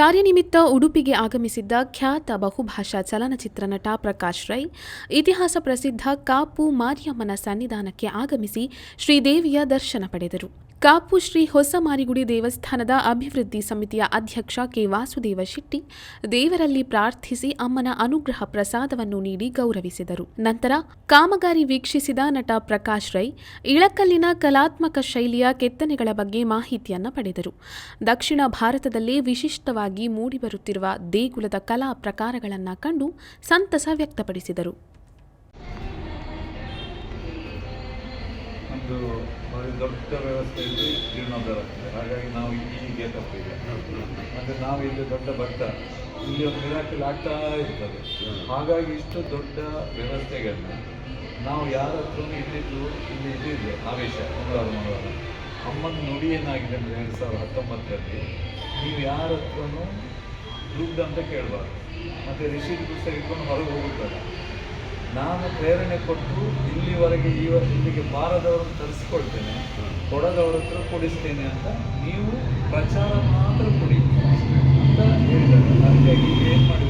ಕಾರ್ಯನಿಮಿತ್ತ ಉಡುಪಿಗೆ ಆಗಮಿಸಿದ್ದ ಖ್ಯಾತ ಬಹುಭಾಷಾ ಚಲನಚಿತ್ರ ನಟ ಪ್ರಕಾಶ್ ರೈ, ಇತಿಹಾಸ ಪ್ರಸಿದ್ಧ ಕಾಪು ಮಾರಿಯಮ್ಮನ ಸನ್ನಿಧಾನಕ್ಕೆ ಆಗಮಿಸಿ ಶ್ರೀದೇವಿಯ ದರ್ಶನ ಪಡೆದರು. ಕಾಪು ಶ್ರೀ ಹೊಸ ಮಾರಿಗುಡಿ ದೇವಸ್ಥಾನದ ಅಭಿವೃದ್ಧಿ ಸಮಿತಿಯ ಅಧ್ಯಕ್ಷ ಕೆ. ವಾಸುದೇವ ಶೆಟ್ಟಿ ದೇವರಲ್ಲಿ ಪ್ರಾರ್ಥಿಸಿ ಅಮ್ಮನ ಅನುಗ್ರಹ ಪ್ರಸಾದವನ್ನು ನೀಡಿ ಗೌರವಿಸಿದರು. ನಂತರ ಕಾಮಗಾರಿ ವೀಕ್ಷಿಸಿದ ನಟ ಪ್ರಕಾಶ್ ರೈ ಇಳಕಲ್ಲಿನ ಕಲಾತ್ಮಕ ಶೈಲಿಯ ಕೆತ್ತನೆಗಳ ಬಗ್ಗೆ ಮಾಹಿತಿಯನ್ನು ಪಡೆದರು. ದಕ್ಷಿಣ ಭಾರತದಲ್ಲೇ ವಿಶಿಷ್ಟವಾಗಿ ಮೂಡಿಬರುತ್ತಿರುವ ದೇಗುಲದ ಕಲಾ ಪ್ರಕಾರಗಳನ್ನು ಕಂಡು ಸಂತಸ ವ್ಯಕ್ತಪಡಿಸಿದರು. ಒಂದು ದೊಡ್ಡ ವ್ಯವಸ್ಥೆಯಲ್ಲಿ ಜೀರ್ಣೋದ್ಧಾರ ಹಾಗಾಗಿ ನಾವು ಈ ತಪ್ಪಿದೆ. ಮತ್ತು ನಾವು ಇಲ್ಲಿ ದೊಡ್ಡ ಭಕ್ತ. ಇಲ್ಲಿ ಒಂದು ಮಿರಾಕಲ್ ಆಗ್ತಾ ಇರ್ತದೆ. ಹಾಗಾಗಿ ಇಷ್ಟು ದೊಡ್ಡ ವ್ಯವಸ್ಥೆಗಳನ್ನ ನಾವು ಯಾರ ಹತ್ರನೂ ಇಲ್ಲಿದ್ದು ಇಲ್ಲಿ ಇದ್ದಿದ್ದು ಆವೇಶ. ಮಂಗಳವಾರ ಮಂಗಳವಾರ ಅಮ್ಮನ ನುಡಿ ಏನಾಗಿದೆ ಅಂದರೆ ಎರಡು ಸಾವಿರದ ಹತ್ತೊಂಬತ್ತರಲ್ಲಿ, ನೀವು ಯಾರ ಹತ್ರನೂ ದುಡ್ಡು ಅಂತ ಕೇಳಬಾರ್ದು. ಮತ್ತು ರಿಷಿ ಪುಸ್ತಕ ಇಟ್ಕೊಂಡು ಹೊರಗೆ ಹೋಗುತ್ತಲ್ಲ ನಾನು ಪ್ರೇರಣೆ ಕೊಟ್ಟು ಇಲ್ಲಿವರೆಗೆ ಈ ಇಲ್ಲಿಗೆ ಬಾರದವ್ರನ್ನ ತರಿಸ್ಕೊಳ್ತೇನೆ, ಕೊಡದವ್ರ ಹತ್ರ ಕೊಡಿಸ್ತೇನೆ ಅಂತ ನೀವು ಪ್ರಚಾರ ಮಾತ್ರ ಕೊಡಿ ಅಂತ ಹೇಳಿದ್ದಾರೆ. ಹಾಗಾಗಿ ಏನು ಮಾಡಿ